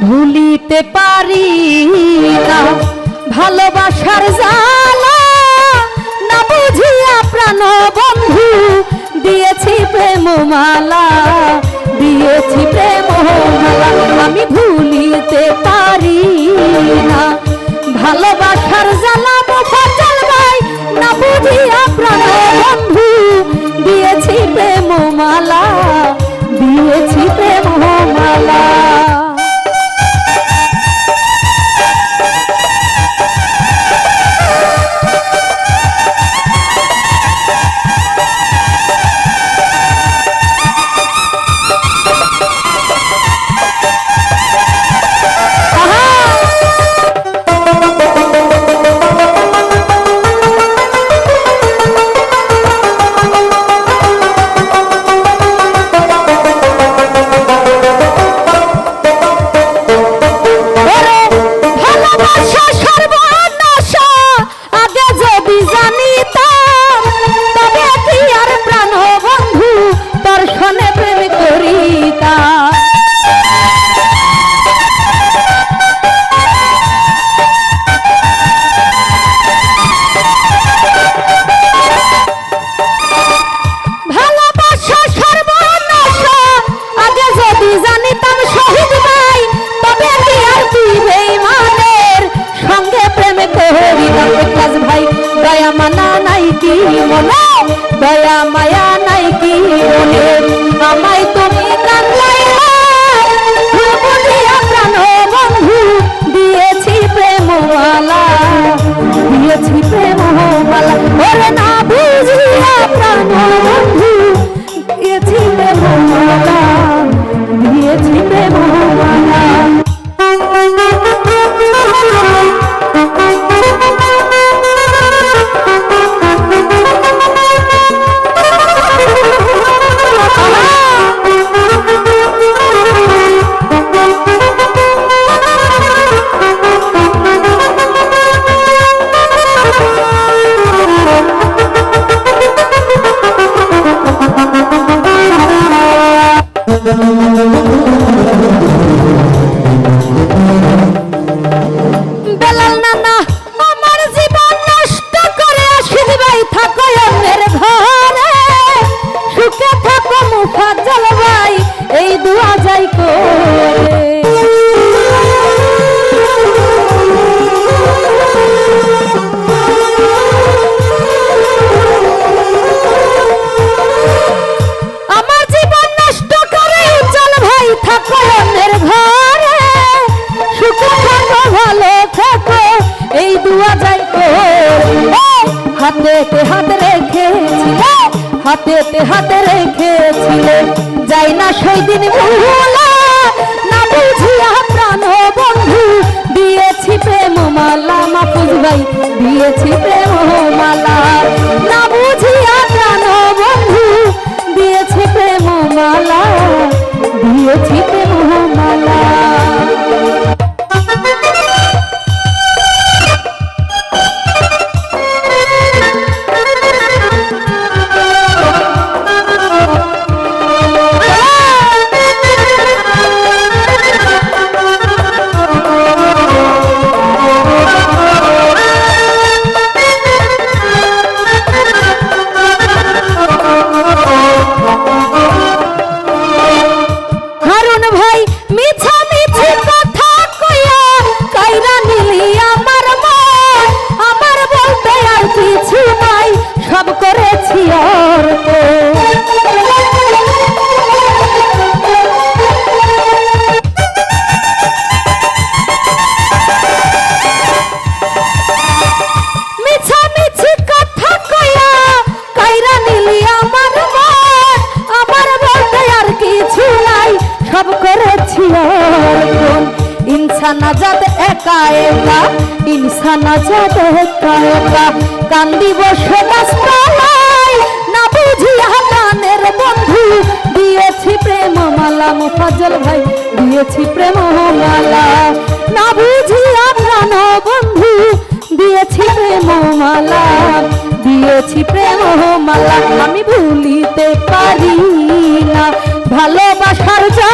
ভুলিতে পারি না। ভালোবাসার জালা না বুঝিয়া প্রাণ বন্ধু দিয়েছি প্রেম মালা দিয়েছি প্রেম মালা আমি ভুলিতে পারি না। ভালোবাসার জ্বালা বেলাল নানা, আমার জীবন নষ্ট করে আসিস ভাই থাকো অন্যের ঘরে। সুখে থাকো মুফাজ্জল ভাই এই দুয়া যাই করে হাতে হাত রেখেছিলে। হাতে হাত রেখেছিলে। যাই না সেই দিন ভুলা নাজাত একা একা, ইনসান আজাদ একা একা। কান্দিব সমাজ না বুঝি কানের বন্ধু। দিয়েছি প্রেম মালা মোফাজল ভাই, দিয়েছি প্রেম মালা। না বুঝি আপনার বন্ধু, দিয়েছি প্রেম মালা। দিয়েছি প্রেম মালা, আমি ভুলিতে পারি না। ভালোবাসার যা